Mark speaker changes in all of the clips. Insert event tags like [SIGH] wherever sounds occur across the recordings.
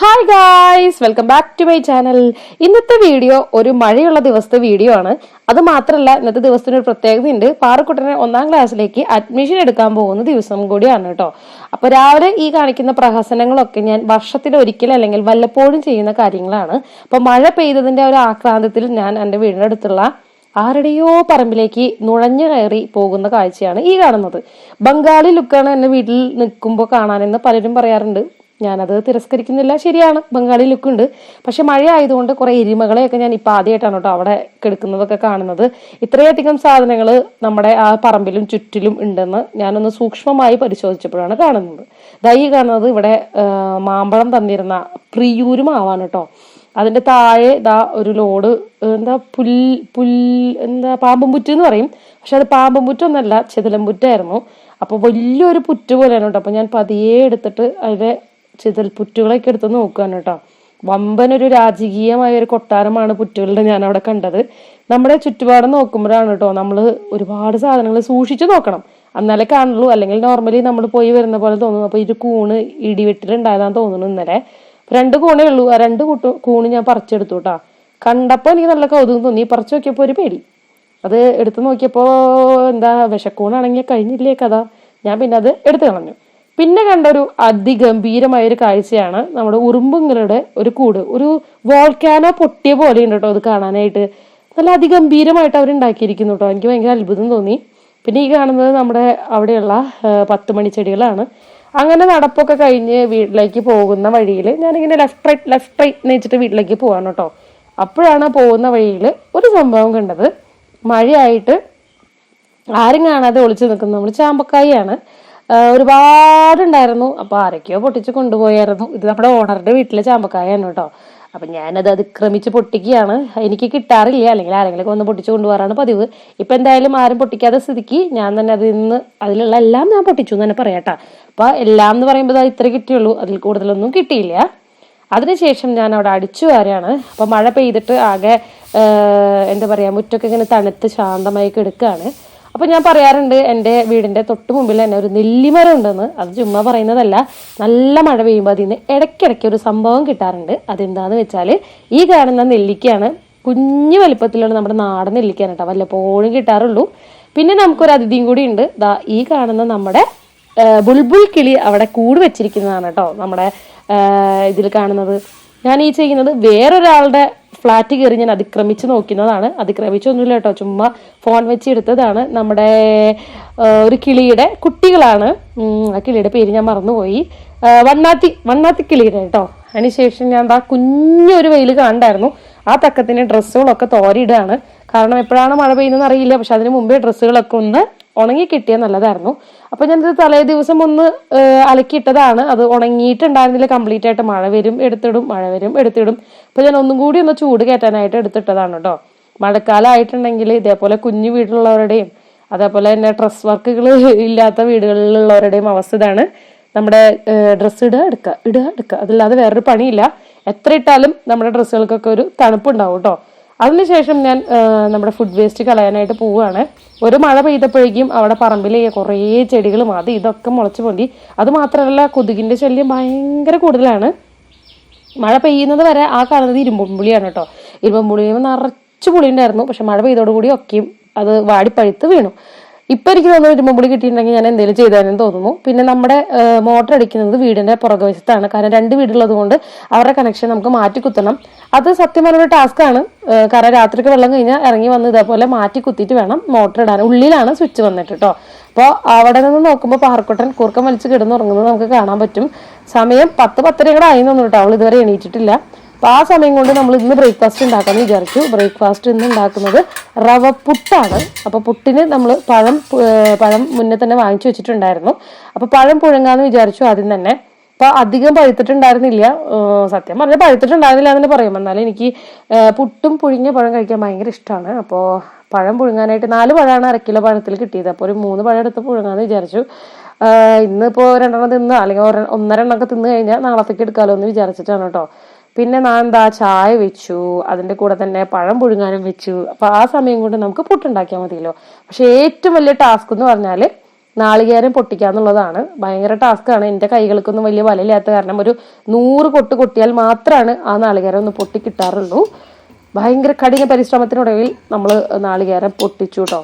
Speaker 1: Hi guys welcome back to my channel ഇന്നത്തെ video ഒരു മഴയുള്ള ദിവസത്തെ വീഡിയോ ആണ്. അത് മാത്രമല്ല ഇന്നത്തെ ദിവസത്തിന് ഒരു പ്രത്യേകതയുണ്ട് പാറക്കുട്ടനെ ഒന്നാം ക്ലാസ്സിലേക്ക് അഡ്മിഷൻ എടുക്കാൻ പോകുന്ന ദിവസം കൂടിയാണ് കേട്ടോ. അപ്പൊ രാവിലെ ഈ കാണിക്കുന്ന പ്രഹസനങ്ങളൊക്കെ ഞാൻ വർഷത്തിൽ ഒരിക്കൽ അല്ലെങ്കിൽ വല്ലപ്പോഴും ചെയ്യുന്ന കാര്യങ്ങളാണ്. അപ്പൊ മഴ പെയ്തതിന്റെ ഒരു ആക്രാന്തത്തിൽ ഞാൻ എന്റെ വീടിനടുത്തുള്ള ആരുടെയോ പറമ്പിലേക്ക് നുഴഞ്ഞു കയറി പോകുന്ന കാഴ്ചയാണ് ഈ കാണുന്നത്. ബംഗാളി ലുക്കാണ് എന്റെ വീട്ടിൽ നിൽക്കുമ്പോൾ കാണാനെന്ന് പലരും പറയാറുണ്ട്. ഞാനത് തിരസ്കരിക്കുന്നില്ല. ശരിയാണ് ബംഗാളി ലുക്ക് ഉണ്ട് പക്ഷെ മഴ ആയതുകൊണ്ട് കുറെ എരിമകളെയൊക്കെ ഞാൻ ഇപ്പൊ ആദ്യമായിട്ടാണ് കേട്ടോ അവിടെ കിടക്കുന്നതൊക്കെ കാണുന്നത്. ഇത്രയധികം സാധനങ്ങൾ നമ്മുടെ ആ പറമ്പിലും ചുറ്റിലും ഉണ്ടെന്ന് ഞാനൊന്ന് സൂക്ഷ്മമായി പരിശോധിച്ചപ്പോഴാണ് കാണുന്നത്. ദൈ കാണുന്നത് ഇവിടെ മാമ്പഴം തന്നിരുന്ന പ്രിയൂരും ആവാണ് കേട്ടോ. അതിന്റെ താഴെ ദാ ഒരു ലോഡ് എന്താ പുൽ പുൽ എന്താ പാമ്പും പുറ്റ് എന്ന് പറയും. പക്ഷെ അത് പാമ്പും പുറ്റൊന്നല്ല അപ്പോൾ അപ്പൊ വലിയൊരു പുറ്റ് പോലെയാണ് കേട്ടോ. അപ്പൊ ഞാൻ പതിയെ എടുത്തിട്ട് അതിലെ ചിതൽ പുറ്റുകളൊക്കെ എടുത്ത് നോക്കുകയാണ് കേട്ടോ. ഒരു രാജകീയമായ ഒരു കൊട്ടാരമാണ് പുറ്റുകളുടെ ഞാൻ അവിടെ കണ്ടത്. നമ്മുടെ ചുറ്റുപാടും നോക്കുമ്പോഴാണ് കേട്ടോ നമ്മൾ ഒരുപാട് സാധനങ്ങൾ സൂക്ഷിച്ചു നോക്കണം. എന്നാലേ കാണുള്ളൂ അല്ലെങ്കിൽ നോർമലി നമ്മൾ പോയി വരുന്ന പോലെ തോന്നുന്നു. അപ്പൊ ഇത് കൂണ് ഇടിവെട്ടിലുണ്ടായതാന്ന് തോന്നുന്നു ഇന്നലെ. രണ്ട് കൂണേ ഉള്ളൂ. ആ രണ്ട് കൂട്ട് കൂണ് ഞാൻ പറിച്ചെടുത്തു കേട്ടോ. കണ്ടപ്പോ എനിക്ക് നല്ല കൗതുകം തോന്നി. പറിച്ചു നോക്കിയപ്പോ ഒരു പേടി. അത് എടുത്തു നോക്കിയപ്പോ എന്താ വിഷക്കൂണാണെങ്കിൽ കഴിഞ്ഞില്ലേ കഥ. ഞാൻ പിന്നെ അത് എടുത്തു കളഞ്ഞു. പിന്നെ കണ്ട ഒരു അതിഗംഭീരമായ ഒരു കാഴ്ചയാണ് നമ്മുടെ ഉറുമ്പുങ്ങളുടെ ഒരു കൂട്. ഒരു വോൾക്കാനോ പൊട്ടിയ പോലെ ഉണ്ട് കേട്ടോ അത് കാണാനായിട്ട്. നല്ല അതിഗംഭീരമായിട്ട് അവരുണ്ടാക്കിയിരിക്കുന്നു കേട്ടോ. എനിക്ക് ഭയങ്കര അത്ഭുതം തോന്നി. പിന്നെ ഈ കാണുന്നത് നമ്മുടെ അവിടെയുള്ള പത്ത് മണി ചെടികളാണ്. അങ്ങനെ നടപ്പൊക്കെ കഴിഞ്ഞ് വീട്ടിലേക്ക് പോകുന്ന വഴിയിൽ ഞാനിങ്ങനെ ലെഫ്റ്റ് റൈറ്റ് ലെഫ്റ്റ് റൈറ്റ് നയിച്ചിട്ട് വീട്ടിലേക്ക് പോവാണ് കേട്ടോ. അപ്പോഴാണ് പോകുന്ന വഴിയിൽ ഒരു സംഭവം കണ്ടത്. മഴയായിട്ട് ആരും കാണാതെ ഒളിച്ചു നിൽക്കുന്നത്. നമ്മൾ ചാമ്പക്കായാണ് ഒരുപാടുണ്ടായിരുന്നു. അപ്പൊ ആരൊക്കെയോ പൊട്ടിച്ച് കൊണ്ടുപോയായിരുന്നു. ഇത് നമ്മുടെ ഓണറുടെ വീട്ടിലെ ചാമ്പക്കായാണ് കേട്ടോ. അപ്പൊ ഞാനത് അതിക്രമിച്ച് പൊട്ടിക്കുകയാണ്. എനിക്ക് കിട്ടാറില്ല. അല്ലെങ്കിൽ ആരെങ്കിലും ഒന്ന് പൊട്ടിച്ച് കൊണ്ടുപോകാറാണ് പതിവ്. ഇപ്പൊ എന്തായാലും ആരും പൊട്ടിക്കാതെ സ്ഥിതിക്ക് ഞാൻ തന്നെ അതിൽ നിന്ന് അതിലുള്ള എല്ലാം ഞാൻ പൊട്ടിച്ചു എന്ന് തന്നെ പറയാട്ടാ. അപ്പൊ എല്ലാം എന്ന് പറയുമ്പോൾ ഇത്ര കിട്ടിയുള്ളൂ. അതിൽ കൂടുതലൊന്നും കിട്ടിയില്ല. അതിനുശേഷം ഞാൻ അവിടെ അടിച്ചു വാരാണ്. അപ്പൊ മഴ പെയ്തിട്ട് ആകെ എന്താ പറയാ മുറ്റൊക്കെ ഇങ്ങനെ തണുത്ത് ശാന്തമായി കിടക്കുകയാണ്. അപ്പൊ ഞാൻ പറയാറുണ്ട് എന്റെ വീടിന്റെ തൊട്ട് മുമ്പിൽ തന്നെ ഒരു നെല്ലിമരം ഉണ്ടെന്ന്. അത് ചുമ്മാ പറയുന്നതല്ല. നല്ല മഴ പെയ്യുമ്പോൾ അതിൽ നിന്ന് ഇടയ്ക്കിടയ്ക്ക് ഒരു സംഭവം കിട്ടാറുണ്ട്. അതെന്താന്ന് വെച്ചാൽ ഈ കാണുന്ന നെല്ലിക്കയാണ് കുഞ്ഞു വലിപ്പത്തിലുള്ള നമ്മുടെ നാടൻ നെല്ലിക്കയാണ് കേട്ടോ. വല്ലപ്പോഴും കിട്ടാറുള്ളൂ. പിന്നെ നമുക്കൊരു അതിഥിയും കൂടി ഉണ്ട്. ദാ ഈ കാണുന്ന നമ്മുടെ ബുൾബുൾ കിളി അവിടെ കൂട് വെച്ചിരിക്കുന്നതാണ് കേട്ടോ. നമ്മുടെ ഇതിൽ കാണുന്നത്. ഞാൻ ഈ ചെയ്യുന്നത് വേറൊരാളുടെ ഫ്ലാറ്റ് കയറി ഞാൻ അതിക്രമിച്ച് നോക്കുന്നതാണ്. അതിക്രമിച്ചൊന്നുമില്ല കേട്ടോ. ചുമ്മാ ഫോൺ വെച്ച് എടുത്തതാണ്. നമ്മുടെ ഒരു കിളിയുടെ കുട്ടികളാണ്. ആ കിളിയുടെ പേര് ഞാൻ മറന്നുപോയി. വണ്ണാത്തി വണ്ണാത്തി കിളിയുടെ കേട്ടോ. അതിനുശേഷം ഞാൻ ആ കുഞ്ഞൊരു വെയിൽ കണ്ടായിരുന്നു ആ തക്കത്തിന് ഡ്രസ്സുകളൊക്കെ തോരിയിടുകയാണ് കാരണം എപ്പോഴാണ് മഴ പെയ്യുന്നതെന്ന് അറിയില്ല. പക്ഷെ അതിന് മുമ്പേ ഡ്രസ്സുകളൊക്കെ ഒന്ന് ഉണങ്ങി കിട്ടിയാൽ നല്ലതായിരുന്നു. അപ്പൊ ഞാനിത് തലേ ദിവസം ഒന്ന് അലക്കിയിട്ടതാണ്. അത് ഉണങ്ങിയിട്ടുണ്ടായിരുന്നില്ല. കംപ്ലീറ്റ് ആയിട്ട് മഴ വരും എടുത്തിടും മഴ വരും എടുത്തിടും. അപ്പൊ ഞാൻ ഒന്നും കൂടി ഒന്ന് ചൂട് കയറ്റാനായിട്ട് എടുത്തിട്ടതാണ് കേട്ടോ മഴക്കാലം ആയിട്ടുണ്ടെങ്കിൽ ഇതേപോലെ കുഞ്ഞു വീട്ടിലുള്ളവരുടെയും അതേപോലെ തന്നെ ഡ്രസ് വർക്കുകൾ ഇല്ലാത്ത വീടുകളിലുള്ളവരുടെയും അവസ്ഥ ഇതാണ്. നമ്മുടെ ഡ്രസ്സ് ഇടുക എടുക്കുക ഇടുക എടുക്കുക. അതില്ലാതെ വേറൊരു പണിയില്ല. എത്ര ഇട്ടാലും നമ്മുടെ ഡ്രസ്സുകൾക്കൊക്കെ ഒരു തണുപ്പുണ്ടാവും കേട്ടോ അതിനുശേഷം ഞാൻ നമ്മുടെ ഫുഡ് വേസ്റ്റ് കളയാനായിട്ട് പോവുകയാണ്. ഒരു മഴ പെയ്തപ്പോഴേക്കും അവിടെ പറമ്പിലെ കുറേ ചെടികളും അത് ഇതൊക്കെ മുളച്ചു പൊന്തി. അത് മാത്രമല്ല കൊതുകിന്റെ ശല്യം ഭയങ്കര കൂടുതലാണ്. മഴ പെയ്യുന്നത് വരെ ആ കാണുന്നത് ഇരുമ്പുംപുളിയാണ് കേട്ടോ. ഇരുമ്പുളിയുമ്പോൾ നിറച്ച് പുളിയുണ്ടായിരുന്നു. പക്ഷെ മഴ പെയ്തോടുകൂടി ഒക്കെയും അത് വാടിപ്പഴുത്ത് വീണു. ഇപ്പൊ എനിക്ക് തോന്നുന്നു ഒരു മുമ്പിൽ കിട്ടിയിട്ടുണ്ടെങ്കിൽ ഞാൻ എന്തെങ്കിലും ചെയ്താലും തോന്നുന്നു. പിന്നെ നമ്മുടെ മോട്ടർ അടിക്കുന്നത് വീടിന്റെ പുറകുവശത്താണ്. കാരണം രണ്ട് വീടുള്ളത് കൊണ്ട് അവരുടെ കണക്ഷൻ നമുക്ക് മാറ്റി കുത്തണം. അത് സത്യം പറഞ്ഞ ടാസ്ക് ആണ്. കാരണം രാത്രിക്ക് വെള്ളം കഴിഞ്ഞാൽ ഇറങ്ങി വന്ന് ഇതേപോലെ മാറ്റി കുത്തിയിട്ട് വേണം മോട്ടർ ഇടാൻ. ഉള്ളിലാണ് സ്വിച്ച് വന്നിട്ട് കേട്ടോ അപ്പോൾ അവിടെ നിന്ന് നോക്കുമ്പോൾ പാറക്കുട്ടൻ കൂർക്കം വലിച്ച് കിടന്നുറങ്ങുന്നത് നമുക്ക് കാണാൻ പറ്റും. സമയം പത്ത് പത്തര കൂടെ ആയി തോന്നുന്നു കേട്ടോ അവൾ ഇതുവരെ എണീറ്റിട്ടില്ല. അപ്പൊ ആ സമയം കൊണ്ട് നമ്മൾ ഇന്ന് ബ്രേക്ക്ഫാസ്റ്റ് ഉണ്ടാക്കാമെന്ന് വിചാരിച്ചു. ബ്രേക്ക്ഫാസ്റ്റ് ഇന്ന് ഉണ്ടാക്കുന്നത് റവ പുട്ടാണ്. അപ്പോൾ പുട്ടിന് നമ്മൾ പഴം പഴം മുന്നേ തന്നെ വാങ്ങിച്ചു വെച്ചിട്ടുണ്ടായിരുന്നു. അപ്പോൾ പഴം പുഴങ്ങാന്ന് വിചാരിച്ചു ആദ്യം തന്നെ. അപ്പോൾ അധികം പഴുത്തിട്ടുണ്ടായിരുന്നില്ല. സത്യം പറഞ്ഞാൽ പഴുത്തിട്ടുണ്ടായിരുന്നില്ല എന്ന് പറയും. എന്നാലും എനിക്ക് പുട്ടും പുഴുങ്ങിയ പഴം കഴിക്കാൻ ഭയങ്കര ഇഷ്ടമാണ് അപ്പോൾ പഴം പുഴുങ്ങാനായിട്ട് നാല് പഴമാണ് അര കിലോ പഴത്തിൽ കിട്ടിയത്. അപ്പോൾ ഒരു മൂന്ന് പഴം എടുത്ത് പുഴുങ്ങാന്ന് വിചാരിച്ചു. ഇന്നിപ്പോൾ ഇന്നിപ്പോ രണ്ടെണ്ണം തിന്ന് അല്ലെങ്കിൽ ഒരെ- ഒന്നര എണ്ണൊക്കെ തിന്ന് കഴിഞ്ഞാൽ നാളത്തേക്ക് എടുക്കാമല്ലോ എന്ന് വിചാരിച്ചിട്ടാണ് കേട്ടോ. പിന്നെ ഞാൻ എന്താ ചായ വെച്ചു അതിന്റെ കൂടെ തന്നെ പഴം പുഴുങ്ങാനും വെച്ചു. അപ്പൊ ആ സമയം കൊണ്ട് നമുക്ക് പുട്ടുണ്ടാക്കിയാൽ മതിയല്ലോ. പക്ഷെ ഏറ്റവും വലിയ ടാസ്ക് എന്ന് പറഞ്ഞാൽ നാളികേരം പൊട്ടിക്കുക എന്നുള്ളതാണ് ഭയങ്കര ആണ്. എന്റെ കൈകൾക്കൊന്നും വലിയ വലയില്ലാത്ത കാരണം ഒരു നൂറ് കൊട്ട് കൊട്ടിയാൽ മാത്രമാണ് ആ നാളികേരം ഒന്ന് പൊട്ടി കിട്ടാറുള്ളൂ. ഭയങ്കര കഠിന പരിശ്രമത്തിനൊടുവിൽ നമ്മൾ നാളികേരം പൊട്ടിച്ചു കേട്ടോ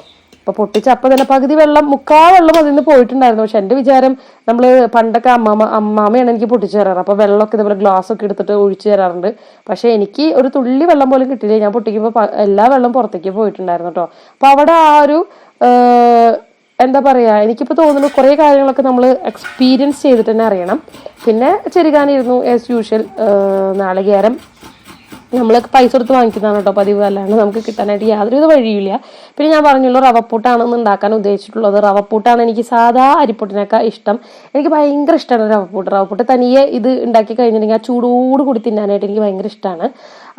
Speaker 1: അപ്പൊ പൊട്ടിച്ച അപ്പൊ തന്നെ പകുതി വെള്ളം മുക്കാ വെള്ളം അതിൽ നിന്ന് പോയിട്ടുണ്ടായിരുന്നു. പക്ഷെ എന്റെ വിചാരം നമ്മൾ പണ്ടൊക്കെ അമ്മാമ അമ്മാമയാണ് എനിക്ക് പൊട്ടിച്ചു തരാറ്. അപ്പൊ വെള്ളമൊക്കെ ഇതുപോലെ ഗ്ലാസ് ഒക്കെ എടുത്തിട്ട് ഒഴിച്ചു തരാറുണ്ട്. പക്ഷെ എനിക്ക് ഒരു തുള്ളി വെള്ളം പോലും കിട്ടിയില്ല. ഞാൻ പൊട്ടിക്കുമ്പോൾ എല്ലാ വെള്ളം പുറത്തേക്ക് പോയിട്ടുണ്ടായിരുന്നു കേട്ടോ. അപ്പൊ അവിടെ ആ ഒരു എന്താ പറയാ എനിക്കിപ്പോ തോന്നുന്നു കുറെ കാര്യങ്ങളൊക്കെ നമ്മൾ എക്സ്പീരിയൻസ് ചെയ്തിട്ട് തന്നെ അറിയണം. പിന്നെ ചെറുകാനിരുന്നു ആസ് യൂഷ്വൽ നാളികേരം. നമ്മൾ പൈസ കൊടുത്ത് വാങ്ങിക്കുന്നതാണ് കേട്ടോ പതിവ്. അല്ലാണ്ട് നമുക്ക് കിട്ടാനായിട്ട് യാതൊരുവിധ വഴിയില്ല. പിന്നെ ഞാൻ പറഞ്ഞല്ലോ റവപ്പൂട്ടാണ് ഇന്ന് ഉണ്ടാക്കാൻ ഉദ്ദേശിച്ചിട്ടുള്ളത്. റവപ്പൂട്ടാണ് എനിക്ക് സാധാ അരിപ്പൊട്ടിനൊക്കെ ഇഷ്ടം. എനിക്ക് ഭയങ്കര ഇഷ്ടമാണ് റവപ്പൂട്ട്. റവപ്പൂട്ട് തനിയെ ഇത് ഉണ്ടാക്കി കഴിഞ്ഞിട്ടുണ്ടെങ്കിൽ ആ ചൂടോട് കൂടി തിന്നാനായിട്ട് എനിക്ക് ഭയങ്കര ഇഷ്ടമാണ്.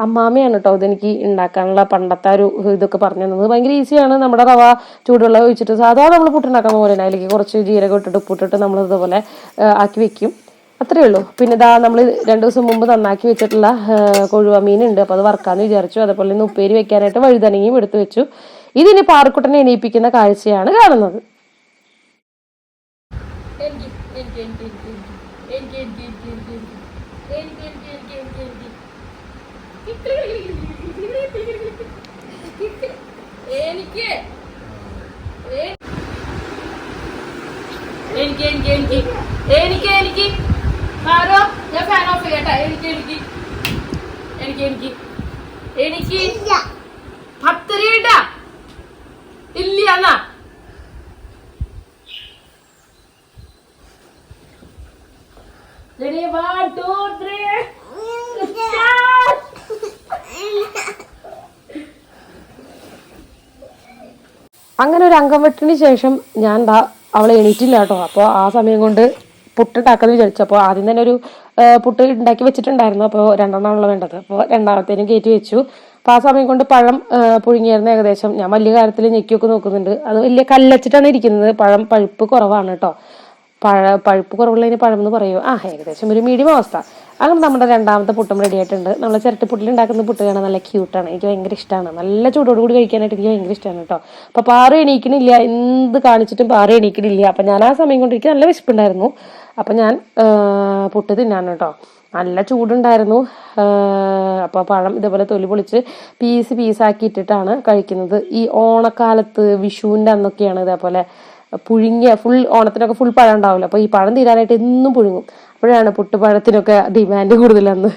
Speaker 1: അമ്മാമയാണ് കേട്ടോ ഇതെനിക്ക് ഉണ്ടാക്കാനുള്ള പണ്ടത്തെ ഒരു ഇതൊക്കെ പറഞ്ഞു തന്നത്. ഭയങ്കര ഈസിയാണ്. നമ്മുടെ റവ ചൂടുവെള്ളം ഒഴിച്ചിട്ട് സാധാ നമ്മൾ പുട്ടുണ്ടാക്കുന്ന പോലെ അതിലേക്ക് കുറച്ച് ജീരകം ഇട്ടിട്ട് ഉപ്പിട്ടിട്ട് നമ്മൾ ഇതുപോലെ ആക്കി വെക്കും. അത്രേ ഉള്ളൂ. പിന്നെ ഇതാ നമ്മൾ രണ്ട് ദിവസം മുമ്പ് നന്നാക്കി വെച്ചിട്ടുള്ള കൊഴുവ മീനുണ്ട്. അപ്പോൾ അത് വറക്കാന്ന് വിചാരിച്ചു. അതേപോലെ ഇന്ന് ഉപ്പേരി വെക്കാനായിട്ട് വഴുതനങ്ങയും എടുത്തു വെച്ചു. ഇതിന് പാറക്കുട്ടനെ എണീപ്പിക്കുന്ന കാഴ്ചയാണ് കാണുന്നത്.
Speaker 2: എനിക്ക് എനിക്ക് എനിക്ക് എനിക്ക് എനിക്ക്. എനിക്ക് ആരോ? ഞാൻ ഫാൻ ഓഫ് ചെയ്യട്ടെ. എനിക്ക് എനിക്ക്. എനിക്ക് എനിക്ക്. എനിക്ക് പത്തരയിട്ട ഇല്ല. എന്നാ? Ready, one, two, three. Start!
Speaker 1: അങ്ങനെ ഒരു അംഗം വെട്ടിന് ശേഷം ഞാൻ അവളെ എണീറ്റില്ല കേട്ടോ. അപ്പോൾ ആ സമയം കൊണ്ട് പുട്ടുണ്ടാക്കാന്ന് വിചാരിച്ചു അപ്പോൾ ആദ്യം തന്നെ ഒരു പുട്ട് ഉണ്ടാക്കി വെച്ചിട്ടുണ്ടായിരുന്നു. അപ്പോൾ രണ്ടെണ്ണമാണല്ലോ വേണ്ടത്. അപ്പോൾ രണ്ടാമത്തേനും കയറ്റി വെച്ചു. അപ്പോൾ ആ സമയം കൊണ്ട് പഴം പുഴുങ്ങിയായിരുന്നു ഏകദേശം. ഞാൻ വലിയ കാര്യത്തിൽ ഞെക്കിയൊക്കെ നോക്കുന്നുണ്ട്. അത് വലിയ കല്ലച്ചിട്ടാണ് ഇരിക്കുന്നത്. പഴം പഴുപ്പ് കുറവാണ് കേട്ടോ പഴ പഴുപ്പ് കുറവുള്ളതിന് പഴം എന്ന് പറയുമോ ആ ഏകദേശം ഒരു മീഡിയം അവസ്ഥ. അങ്ങനെ നമ്മുടെ രണ്ടാമത്തെ പുട്ടും റെഡി ആയിട്ടുണ്ട്. നമ്മൾ ചിരട്ടിപ്പുട്ടിൽ ഉണ്ടാക്കുന്ന പുട്ട് കാണാൻ നല്ല ക്യൂട്ടാണ് എനിക്ക് ഭയങ്കര ഇഷ്ടമാണ് നല്ല ചൂടോട് കൂടി കഴിക്കാനായിട്ട് എനിക്ക് ഭയങ്കര ഇഷ്ടമാണ് കേട്ടോ അപ്പോൾ പാറ എണീക്കണില്ല. എന്ത് കാണിച്ചിട്ടും പാറ എണീക്കണില്ല. അപ്പം ഞാൻ ആ സമയം കൊണ്ട് എനിക്ക് നല്ല വിശപ്പുണ്ടായിരുന്നു. അപ്പം ഞാൻ പുട്ട് തിന്നാണ് കേട്ടോ. നല്ല ചൂടുണ്ടായിരുന്നു. അപ്പോൾ പഴം ഇതേപോലെ തൊലി പൊളിച്ച് പീസ് പീസാക്കി ഇട്ടിട്ടാണ് കഴിക്കുന്നത്. ഈ ഓണക്കാലത്ത് വിഷുവിന്റെ അന്നൊക്കെയാണ് ഇതേപോലെ പുഴുങ്ങിയ ഫുൾ ഓണത്തിനൊക്കെ ഫുൾ പഴം ഉണ്ടാവില്ല? അപ്പോൾ ഈ പഴം തീരാനായിട്ട് എന്നും പുഴുങ്ങും. അപ്പോഴാണ് പുട്ടുപഴത്തിനൊക്കെ ഡിമാൻഡ് കൂടുതലെന്ന്.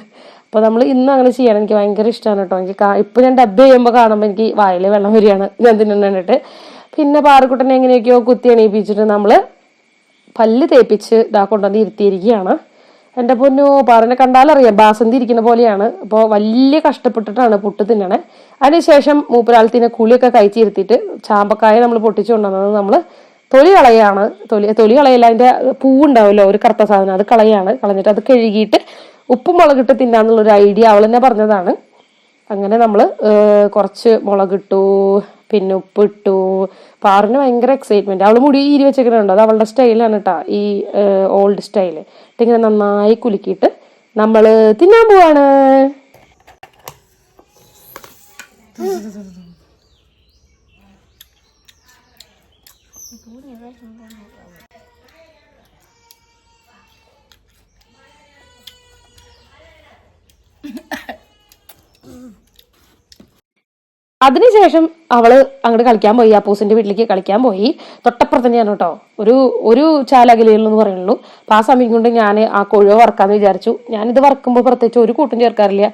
Speaker 1: അപ്പോൾ നമ്മൾ ഇന്നും അങ്ങനെ ചെയ്യണം. എനിക്ക് ഭയങ്കര ഇഷ്ടമാണ് കേട്ടോ. എനിക്ക് ഇപ്പോൾ ഇപ്പൊ ഞാൻ ഡബ് ചെയ്യുമ്പോൾ കാണുമ്പോൾ എനിക്ക് വായിൽ വെള്ളം വരികയാണ് ഞാൻ തിന്നിട്ട് പിന്നെ പാറക്കുട്ടനെ എങ്ങനെയൊക്കെയോ കുത്തി എണീപ്പിച്ചിട്ട് നമ്മൾ പല്ല് തേപ്പിച്ച് ഇതാ കൊണ്ടുവന്ന് ഇരുത്തിയിരിക്കുകയാണ്. എന്റെ പൊന്നു പാറിനെ കണ്ടാലറിയാം. ബാസന്തി ഇരിക്കുന്ന പോലെയാണ്. അപ്പോൾ വലിയ കഷ്ടപ്പെട്ടിട്ടാണ് പുട്ട് തിന്നണേ. അതിനുശേഷം മൂപ്പരാളത്തിനെ കുളിയൊക്കെ കഴിച്ചിരുത്തിയിട്ട് ചാമ്പക്കായ നമ്മൾ പൊട്ടിച്ചു കൊണ്ടുവന്നത് നമ്മൾ തൊലി കളയാണ്. തൊലി തൊലി കളയല്ല അതിന്റെ പൂവുണ്ടാവുമല്ലോ ഒരു കറുത്ത സാധനം. അത് കളയാണ്. കളഞ്ഞിട്ട് അത് കഴുകിയിട്ട് ഉപ്പും മുളകിട്ട് തിന്നാന്നുള്ളൊരു ഐഡിയ അവൾ തന്നെ പറഞ്ഞതാണ്. അങ്ങനെ നമ്മൾ കുറച്ച് മുളകിട്ടു. പിന്നെ ഉപ്പിട്ടു. പാറിന് ഭയങ്കര എക്സൈറ്റ്മെന്റ് അവൾ മുടി ഈരി വെച്ചേക്കുന്നുണ്ട് അത് അവളുടെ സ്റ്റൈലാണ് കേട്ടോ ഈ ഓൾഡ് സ്റ്റൈൽ ഇങ്ങനെ നന്നായി കുലുക്കിയിട്ട് നമ്മൾ തിന്നാൻ പോവാണ്. [LAUGHS] അതിനുശേഷം അവൾ അങ്ങോട്ട് കളിക്കാൻ പോയി. അപ്പൂസിന്റെ വീട്ടിലേക്ക് കളിക്കാൻ പോയി. തൊട്ടപ്പുറത്ത് തന്നെയാണ് കേട്ടോ. ഒരു ഒരു ചാലകലയിൽ എന്ന് പറയുള്ളൂ. അപ്പൊ ആ സമയം കൊണ്ട് ഞാൻ ആ കൊഴുവ വറക്കാന്ന് വിചാരിച്ചു. ഇത് വറക്കുമ്പോൾ പ്രത്യേകിച്ച് ഒരു കൂട്ടും ചേർക്കാറില്ല.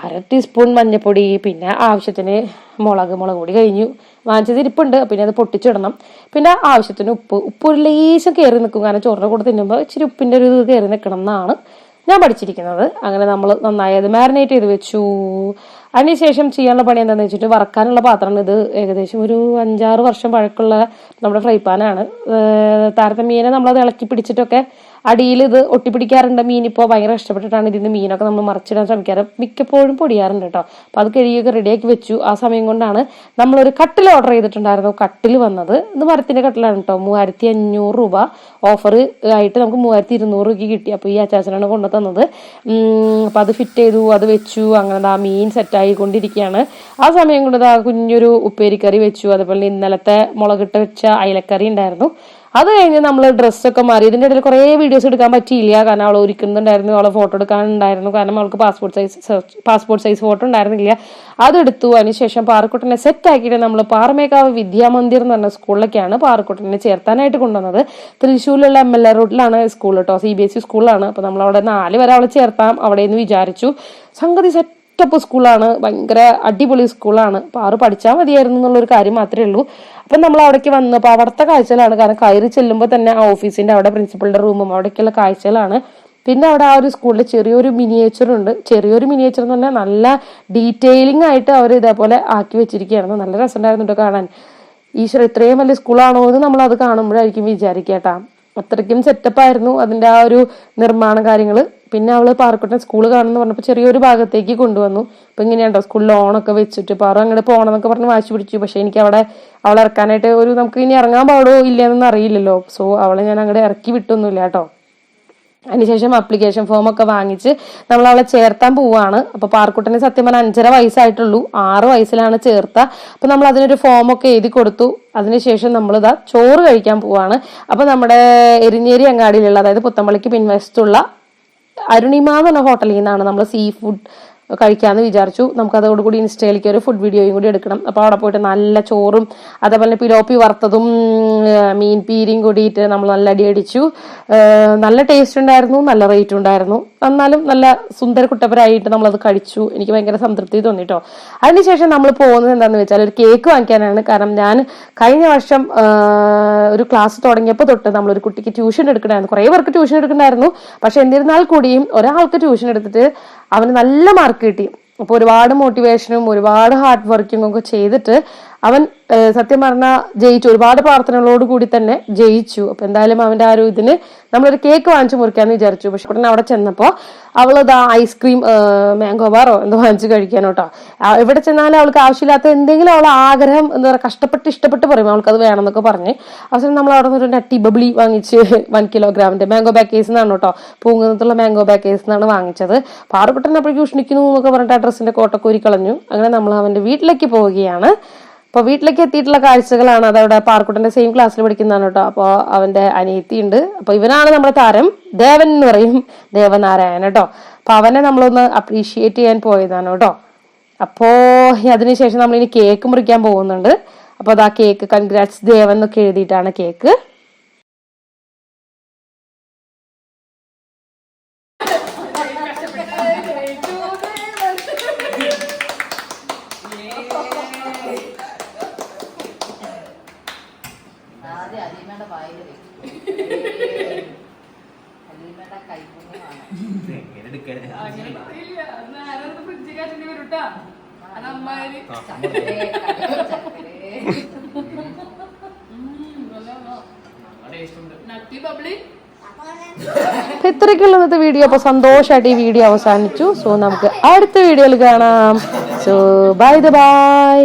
Speaker 1: അര ടീസ്പൂൺ മഞ്ഞപ്പൊടി പിന്നെ ആവശ്യത്തിന് മുളക് മുളക് പൊടി കഴിഞ്ഞു. വാങ്ങിച്ചത് ഇരിപ്പുണ്ട്. പിന്നെ അത് പൊട്ടിച്ചിടണം. പിന്നെ ആവശ്യത്തിന് ഉപ്പ്. ഉപ്പ് ഒരു ലേശം കയറി നിൽക്കും. കാരണം ചോറിന്റെ കൂടെ തിന്നുമ്പോൾ ഇച്ചിരി ഉപ്പിന്റെ ഒരു ഇത് കയറി നിൽക്കണം എന്നാണ് ഞാൻ പഠിച്ചിരിക്കുന്നത്. അങ്ങനെ നമ്മൾ നന്നായി അത് മാരിനേറ്റ് ചെയ്ത് വെച്ചു. അതിനുശേഷം ചെയ്യാനുള്ള പണി എന്താണെന്ന് വെച്ചിട്ട് വറക്കാനുള്ള പാത്രമാണ്. ഇത് ഏകദേശം ഒരു അഞ്ചാറ് വർഷം പഴക്കമുള്ള നമ്മുടെ ഫ്രൈ പാനാണ്. താരതമ്യേന നമ്മളത് ഇളക്കി പിടിച്ചിട്ടൊക്കെ അടിയിൽ ഇത് ഒട്ടിപ്പിടിക്കാറുണ്ട് മീൻ. ഇപ്പോൾ ഭയങ്കര ഇഷ്ടപ്പെട്ടിട്ടാണ് ഇതിന്റെ മീനൊക്കെ നമ്മൾ മറിച്ചിടാൻ ശ്രമിക്കാറ്. മിക്കപ്പോഴും പൊടിയാറുണ്ട് കേട്ടോ. അപ്പോൾ അത് കഴുകിയൊക്കെ റെഡിയാക്കി വെച്ചു. ആ സമയം കൊണ്ടാണ് നമ്മളൊരു കട്ടിൽ ഓർഡർ ചെയ്തിട്ടുണ്ടായിരുന്നു. കട്ടിൽ വന്നത്. ഇത് മരത്തിന്റെ കട്ടിലാണ് കേട്ടോ. മൂവായിരത്തി അഞ്ഞൂറ് രൂപ ഓഫർ ആയിട്ട് നമുക്ക് മൂവായിരത്തി ഇരുന്നൂറ് രൂപയ്ക്ക് കിട്ടി. അപ്പോൾ ഈ അച്ചാച്ചനാണ് കൊണ്ടു തന്നത്. അപ്പോൾ അത് ഫിറ്റ് ചെയ്തു അത് വെച്ചു. അങ്ങനെ ആ മീൻ സെറ്റായി കൊണ്ടിരിക്കുകയാണ് ആ സമയം കൊണ്ട് ആ കുഞ്ഞൊരു ഉപ്പേരിക്കറി വെച്ചു. അതുപോലെ ഇന്നലത്തെ മുളകിട്ട് വെച്ച അയലക്കറി ഉണ്ടായിരുന്നു. അത് കഴിഞ്ഞ് നമ്മൾ ഡ്രസ്സൊക്കെ മാറി. ഇതിന്റെ ഇടയിൽ കുറേ വീഡിയോസ് എടുക്കാൻ പറ്റിയില്ല. കാരണം അവൾ ഒരുക്കുന്നുണ്ടായിരുന്നു. അവളെ ഫോട്ടോ എടുക്കാനുണ്ടായിരുന്നു. കാരണം അവൾക്ക് passport size passport size photo ഉണ്ടായിരുന്നില്ല. അതെടുത്തു അതിനുശേഷം പാറക്കുട്ടനെ സെറ്റ് ആക്കിയിട്ട് നമ്മൾ പാറമേക്കാവ് വിദ്യാമന്ദിർ എന്ന് പറഞ്ഞ സ്കൂളിലേക്കാണ് പാറക്കുട്ടനെ ചേർത്താനായിട്ട് കൊണ്ടുവന്നത്. തൃശ്ശൂരിലുള്ള എം എൽ എ റോഡിലാണ് സ്കൂൾ കേട്ടോ സി ബി എസ് ഇ സ്കൂളാണ് അപ്പോൾ നമ്മൾ അവിടെ നാല് വരെ അവളെ ചേർത്താം. അവിടെ നിന്ന് വിചാരിച്ചു. സംഗതി സെറ്റ് സ്കൂളാണ് ഭയങ്കര അടിപൊളി സ്കൂളാണ് അപ്പോൾ ആറ് പഠിച്ചാൽ മതിയായിരുന്നു എന്നുള്ളൊരു കാര്യം മാത്രമേ ഉള്ളൂ. അപ്പം നമ്മൾ അവിടേക്ക് വന്നപ്പോൾ അവിടുത്തെ കാഴ്ചകളാണ്. കാരണം കയറി ചെല്ലുമ്പോൾ തന്നെ ആ ഓഫീസിന്റെ അവിടെ പ്രിൻസിപ്പളുടെ റൂമും അവിടേക്കുള്ള കാഴ്ചകളാണ്. പിന്നെ അവിടെ ആ ഒരു സ്കൂളിൽ ചെറിയൊരു മിനിയേച്ചർ ഉണ്ട്. ചെറിയൊരു മിനിയേച്ചർ എന്ന് പറഞ്ഞാൽ നല്ല ഡീറ്റെയിലിംഗ് ആയിട്ട് അവർ ഇതേപോലെ ആക്കി വെച്ചിരിക്കുകയാണ് നല്ല രസമുണ്ടായിരുന്നു കേട്ടോ കാണാൻ. ഈശ്വര ഇത്രയും വലിയ സ്കൂളാണോ എന്ന് നമ്മൾ അത് കാണുമ്പോഴായിരിക്കും വിചാരിക്കേട്ടാ അത്രയ്ക്കും സെറ്റപ്പ് ആയിരുന്നു അതിന്റെ ആ ഒരു നിർമ്മാണ കാര്യങ്ങൾ പിന്നെ അവൾ പാറക്കുട്ടൻ സ്കൂൾ കാണുന്ന പറഞ്ഞപ്പോൾ ചെറിയൊരു ഭാഗത്തേക്ക് കൊണ്ടുവന്നു. അപ്പൊ ഇങ്ങനെയുണ്ടോ സ്കൂളിൽ ഓണൊക്കെ വെച്ചിട്ട് പാറ അങ്ങോട്ട് പോകണം എന്നൊക്കെ പറഞ്ഞ് വാശി പിടിച്ചു. പക്ഷെ എനിക്ക് അവിടെ അവളെ ഇറക്കാനായിട്ട് ഒരു നമുക്ക് ഇനി ഇറങ്ങാൻ പാടോ ഇല്ലയെന്നൊന്നും അറിയില്ലല്ലോ. സോ അവളെ ഞാൻ അങ്ങോട്ട് ഇറക്കി വിട്ടൊന്നുമില്ല കേട്ടോ. അതിനുശേഷം അപ്ലിക്കേഷൻ ഫോം ഒക്കെ വാങ്ങിച്ച് നമ്മൾ അവളെ ചേർത്താൻ പോവാണ്. അപ്പൊ പാർക്കുട്ടന് സത്യം പറഞ്ഞാൽ അഞ്ചര വയസ്സായിട്ടുള്ളൂ. ആറ് വയസ്സിലാണ് ചേർത്ത. അപ്പൊ നമ്മൾ അതിനൊരു ഫോം ഒക്കെ എഴുതി കൊടുത്തു. അതിനുശേഷം നമ്മൾ ഇതാ ചോറ് കഴിക്കാൻ പോവാണ്. അപ്പൊ നമ്മുടെ എരിഞ്ഞേരി അങ്ങാടിയിലുള്ള അതായത് പുത്തമ്പള്ളിക്ക് പിൻവശത്തുള്ള അരുണിമ എന്ന് പറഞ്ഞ ഹോട്ടലിൽ നിന്നാണ് നമ്മൾ സീ ഫുഡ് കഴിക്കാമെന്ന് വിചാരിച്ചു. നമുക്ക് അതോടുകൂടി ഇൻസ്റ്റയിലേക്ക് ഒരു ഫുഡ് വീഡിയോയും കൂടി എടുക്കണം. അപ്പോൾ അവിടെ പോയിട്ട് നല്ല ചോറും അതേപോലെ പിലോപ്പി വറുത്തതും മീൻ പീരിയും കൂടിയിട്ട് നമ്മൾ നല്ല അടി അടിച്ചു നല്ല ടേസ്റ്റ് ഉണ്ടായിരുന്നു നല്ല റേറ്റ് ഉണ്ടായിരുന്നു. എന്നാലും നല്ല സുന്ദര കുട്ടപ്പരായിട്ട് നമ്മളത് കഴിച്ചു. എനിക്ക് ഭയങ്കര സംതൃപ്തി തോന്നിട്ടോ. അതിനുശേഷം നമ്മൾ പോകുന്നത് എന്താണെന്ന് വെച്ചാൽ ഒരു കേക്ക് വാങ്ങിക്കാനാണ്. കാരണം ഞാൻ കഴിഞ്ഞ വർഷം ഒരു ക്ലാസ് തുടങ്ങിയപ്പോൾ തൊട്ട് നമ്മൾ ഒരു കുട്ടിക്ക് ട്യൂഷൻ എടുക്കണമായിരുന്നു കുറേ പേർക്ക് ട്യൂഷൻ എടുക്കണമായിരുന്നു പക്ഷെ എന്നിരുന്നാൽ കൂടിയും ഒരാൾക്ക് ട്യൂഷൻ എടുത്തിട്ട് അവന് നല്ല മാർക്ക് കിട്ടി. അപ്പോൾ ഒരുപാട് മോട്ടിവേഷനും ഒരുപാട് ഹാർഡ് വർക്കിംഗ് ഒക്കെ ചെയ്തിട്ട് അവൻ സത്യം പറഞ്ഞാൽ ജയിച്ചു. ഒരുപാട് പ്രാർത്ഥനകളോട് കൂടി തന്നെ ജയിച്ചു. അപ്പൊ എന്തായാലും അവന്റെ ആ ഒരു ഇതിന് നമ്മളൊരു കേക്ക് വാങ്ങിച്ചു മുറിക്കാന്ന് വിചാരിച്ചു. പക്ഷെ ഉടനെ അവിടെ ചെന്നപ്പോ അവളത് ആ ഐസ്ക്രീം മാംഗോ ബാറോ എന്തോ വാങ്ങിച്ചു കഴിക്കാനോ കേട്ടോ. എവിടെ ചെന്നാലും അവൾക്ക് ആവശ്യമില്ലാത്ത എന്തെങ്കിലും അവൾ ആഗ്രഹം എന്താ പറയുക കഷ്ടപ്പെട്ട് ഇഷ്ടപ്പെട്ട് പറയും. അവൾക്ക് അത് വേണമെന്നൊക്കെ പറഞ്ഞ്. അവസരം നമ്മൾ അവിടെ നിന്ന് ഒരു നട്ടി ബബിളി വാങ്ങിച്ച് വൺ കിലോഗ്രാമിന്റെ മാംഗോ ബാക്കേസ് എന്നാണ് കേട്ടോ. പൂങ്കുന്നത്തുള്ള മാംഗോ ബാക്കേസ് എന്നാണ് വാങ്ങിച്ചത്. പാറുപെട്ടൻ അപ്പോഴേക്കും ഉഷ്ണിക്കുന്നു എന്നൊക്കെ പറഞ്ഞിട്ട് ആ ഡ്രസ്സിന്റെ കോട്ടക്കൂരി കളഞ്ഞു. അങ്ങനെ നമ്മൾ അവന്റെ വീട്ടിലേക്ക് പോവുകയാണ്. അപ്പോൾ വീട്ടിലേക്ക് എത്തിയിട്ടുള്ള കാഴ്ചകളാണ് അതവിടെ പാർക്കുട്ടന്റെ സെയിം ക്ലാസ്സിൽ പഠിക്കുന്നതാണ് കേട്ടോ. അപ്പോൾ അവന്റെ അനിയത്തി ഉണ്ട് അപ്പോൾ ഇവനാണ് നമ്മുടെ താരം. ദേവൻ എന്ന് പറയും. ദേവനാരായണൻ കേട്ടോ. അപ്പോൾ അവനെ നമ്മളൊന്ന് അപ്രീഷിയേറ്റ് ചെയ്യാൻ പോയതാണ് കേട്ടോ. അപ്പോൾ അതിനുശേഷം ഇനി കേക്ക് മുറിക്കാൻ പോകുന്നുണ്ട്. അപ്പോൾ അതാ കേക്ക് കൺഗ്രാറ്റ്സ് ദേവൻ എന്നൊക്കെ എഴുതിയിട്ടാണ് കേക്ക്
Speaker 3: ആദ്യം അലീമയുടെ വായിൽ വെക്കും അലീമയുടെ കൈപ്പുണ്യമാണ്
Speaker 1: അപ്പൊ ഇത്രയ്ക്കുള്ള ഇന്നത്തെ വീഡിയോ. അപ്പൊ സന്തോഷമായിട്ട് ഈ വീഡിയോ അവസാനിച്ചു സോ നമുക്ക് അടുത്ത വീഡിയോയിൽ കാണാം. So bye the bye.